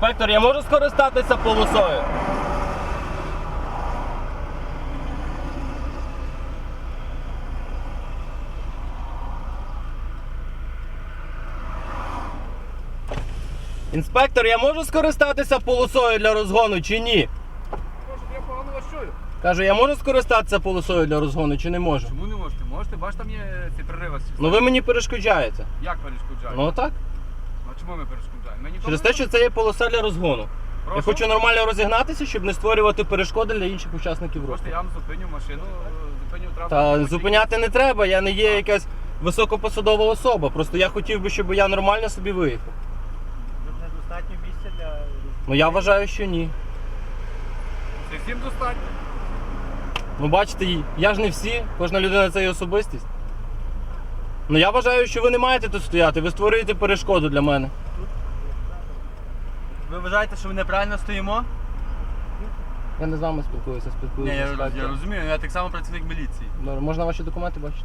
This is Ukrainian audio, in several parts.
Інспектор, я можу скористатися полосою? Інспектор, я можу скористатися полосою для розгону чи ні? Може, я погано вас чую. Кажу, я можу скористатися полосою для розгону чи не можу? Чому не можете? Можете, бачите, там є ці перериви. Ну ви мені перешкоджаєте. Як перешкоджаємо? Ну так. Чому ми перешкоджаємо? Ми нікому Через не те, що це є полоса для розгону. Я Прошу? хочу нормально розігнатися, щоб не створювати перешкоди для інших учасників руху. Можете, я вам зупиню машину, е, зупиню транспорт. Та зупиняти не треба, я не є якась високопосадова особа. Просто я хотів би, щоб я нормально собі виїхав. Тут недостатньо місця для. Ну я вважаю, що ні. Це всім достатньо. Ну бачите, я ж не всі, кожна людина це є особистість. Ну я вважаю, що ви не маєте тут стояти, ви створюєте перешкоду для мене. Ви вважаєте, що ми неправильно стоїмо? Я не з вами спілкуюся, Ні, спілкуюся. я, з я розумію, я так само працівник міліції. Добре, можна ваші документи бачити?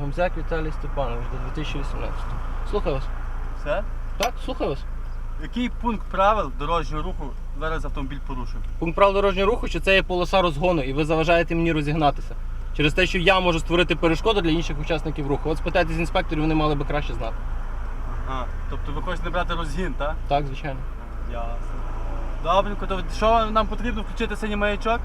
Гомзяк Віталій Степанович до 2018. Слухаю вас. Все? Так, слухаю вас. Який пункт правил дорожнього руху зараз автомобіль порушив? Пункт правил дорожнього руху, що це є полоса розгону, і ви заважаєте мені розігнатися. Через те, що я можу створити перешкоду для інших учасників руху. От спитайте з інспекторів, вони мали би краще знати. Ага. Тобто ви хочете брати розгін, так? Так, звичайно. Ясно. Добренько, то що нам потрібно включити синій маячок?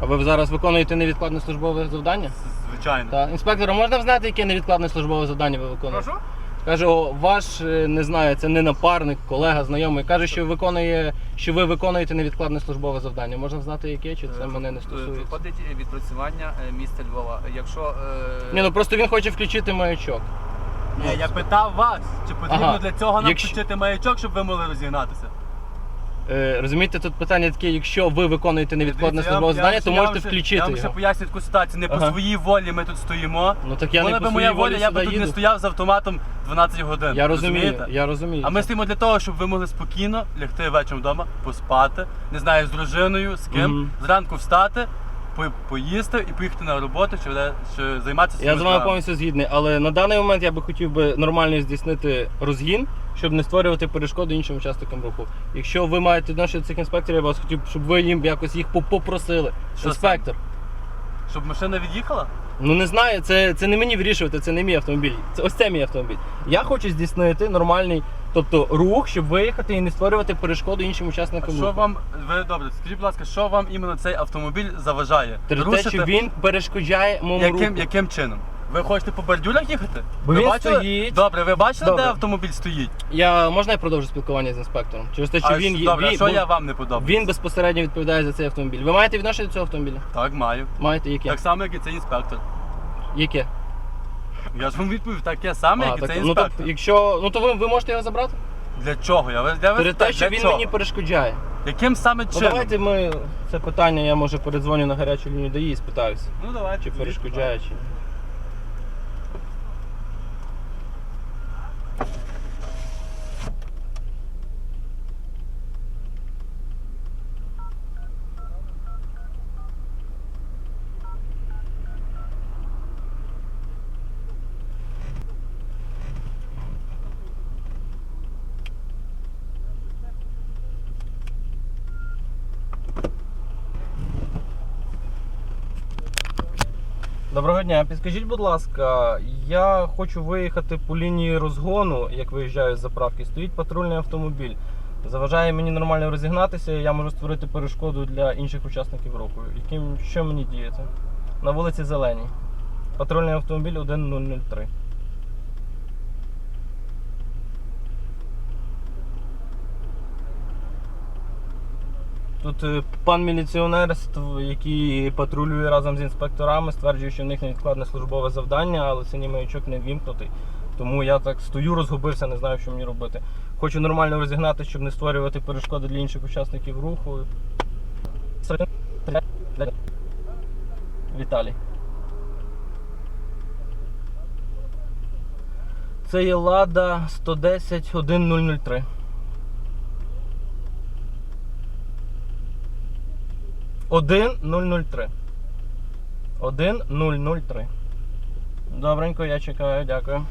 А ви зараз виконуєте невідкладне службове завдання? Звичайно. Так. Інспектора, можна знати, яке невідкладне службове завдання ви виконуєте? Прошу? Каже, о, ваш е, не знаю, це не напарник, колега, знайомий. Каже, що виконує, що ви виконуєте невідкладне службове завдання. Можна знати, яке, чи це Е, мене не е, стосується? Виходить відпрацювання міста Львова. Якщо е, Ні, ну просто він хоче включити маячок. Ні, я питав вас, чи потрібно Ага. для цього нам Якщо- включити маячок, щоб ви могли розігнатися? Е, розумієте, тут питання таке, якщо ви виконуєте невідкладне Дивіться, я службове вам- завдання, то можете ще- включити Я вам ще його. поясню таку ситуацію. Не по Ага. своїй волі ми тут стоїмо. Ну так я Була не би по моя своїй воля, волі я би сюди тут не їду. стояв з автоматом 12 годин. Я розумію, розумієте? я розумію. А ми стоїмо для того, щоб ви могли спокійно лягти вечором вдома, поспати, не знаю, з дружиною, з ким, Мгм. зранку встати, по- поїсти і поїхати на роботу, чи, де- чи займатися Я своїми з вами справами. повністю згідний, але на даний момент я би хотів би нормально здійснити розгін, щоб не створювати перешкоди іншим учасникам руху. Якщо ви маєте відношення до цих інспекторів, я вас хотів, щоб ви їм якось їх попросили. Що Інспектор. Щоб машина від'їхала? Ну не знаю, це, це не мені вирішувати, це не мій автомобіль. Це ось це мій автомобіль. Я хочу здійснити нормальний, тобто рух, щоб виїхати і не створювати перешкоду іншим А учасникам що руху. вам, ви добре, скажіть, будь ласка, що вам іменно цей автомобіль заважає? Те, Рушити? що він перешкоджає моєму яким, руху. яким чином? Ви хочете по бордюрах їхати? Бо ви він бачили? стоїть. Добре, ви бачили, Добре. де автомобіль стоїть? Я можна я продовжу спілкування з інспектором? Через те, що а, він є- добре, а він, що бо- я вам не подобається? він безпосередньо відповідає за цей автомобіль. Ви маєте відношення до цього автомобіля? Так, маю. Маєте яке? Так само, як і цей інспектор. Яке? Я ж вам відповів таке саме, як і так, цей ну, інспектор. тобто, якщо, ну то ви, ви можете його забрати? Для чого? Я, я Через те, що для він чого? мені перешкоджає. Яким саме Ну чином? давайте ми це питання, я може передзвоню на гарячу лінію ДАІ і спитаюся, Ну давайте. чи перешкоджає, чи ні. Доброго дня, підскажіть, будь ласка, я хочу виїхати по лінії розгону, як виїжджаю з заправки. Стоїть патрульний автомобіль. Заважає мені нормально розігнатися, я можу створити перешкоду для інших учасників руху. Яким що мені діяти? На вулиці Зеленій. Патрульний автомобіль 1003. Тут е, пан міліціонер, який патрулює разом з інспекторами, стверджує, що в них невідкладне службове завдання, але синій маячок не вімкнутий. Тому я так стою, розгубився, не знаю, що мені робити. Хочу нормально розігнати, щоб не створювати перешкоди для інших учасників руху. Віталій. Це є Лада 110 1003. 1003. 1003. Добренько, я чекаю, дякую.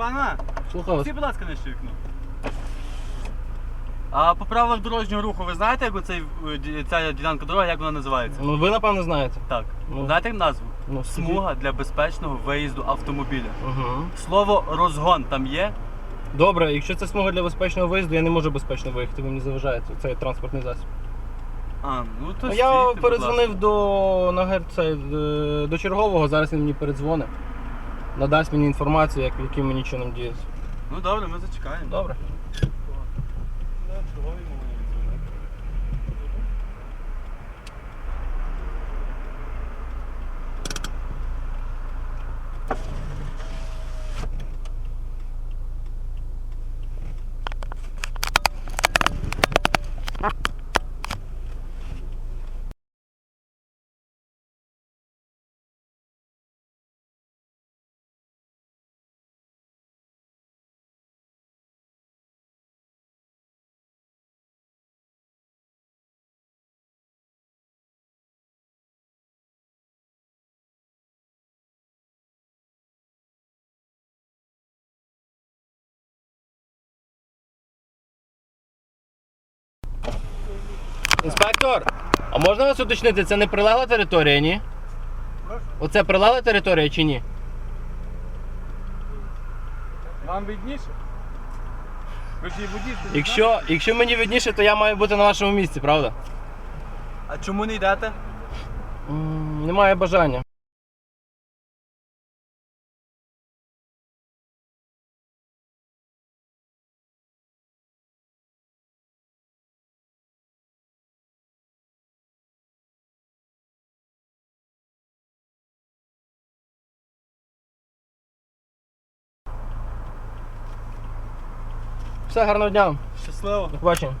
Пана, Слухаю вас. всі, будь ласка, нижче вікно. А по правилах дорожнього руху ви знаєте, як оцей, е, ця ділянка дороги, як вона називається? Ну ви напевно знаєте. Так. Ну. Знаєте назву? Ну, скажіть. Смуга для безпечного виїзду автомобіля. Угу. Слово розгон там є. Добре, якщо це смуга для безпечного виїзду, я не можу безпечно виїхати, ви мені заважаєте. Це транспортний засіб. А, ну то Ну, стійте, я будь передзвонив до це, е, до чергового, зараз він мені передзвонить. Надасть мені інформацію, як, яким мені чином діяти. Ну добре, ми зачекаємо. Добре. Інспектор, а можна вас уточнити, це не прилегла територія, ні? Оце прилегла територія чи ні? Вам видніше? Ви ж її водій. Якщо, якщо мені видніше, то я маю бути на вашому місці, правда? А чому не йдете? М, Немає бажання. Все, гарного дня. Щасливо. До побачення.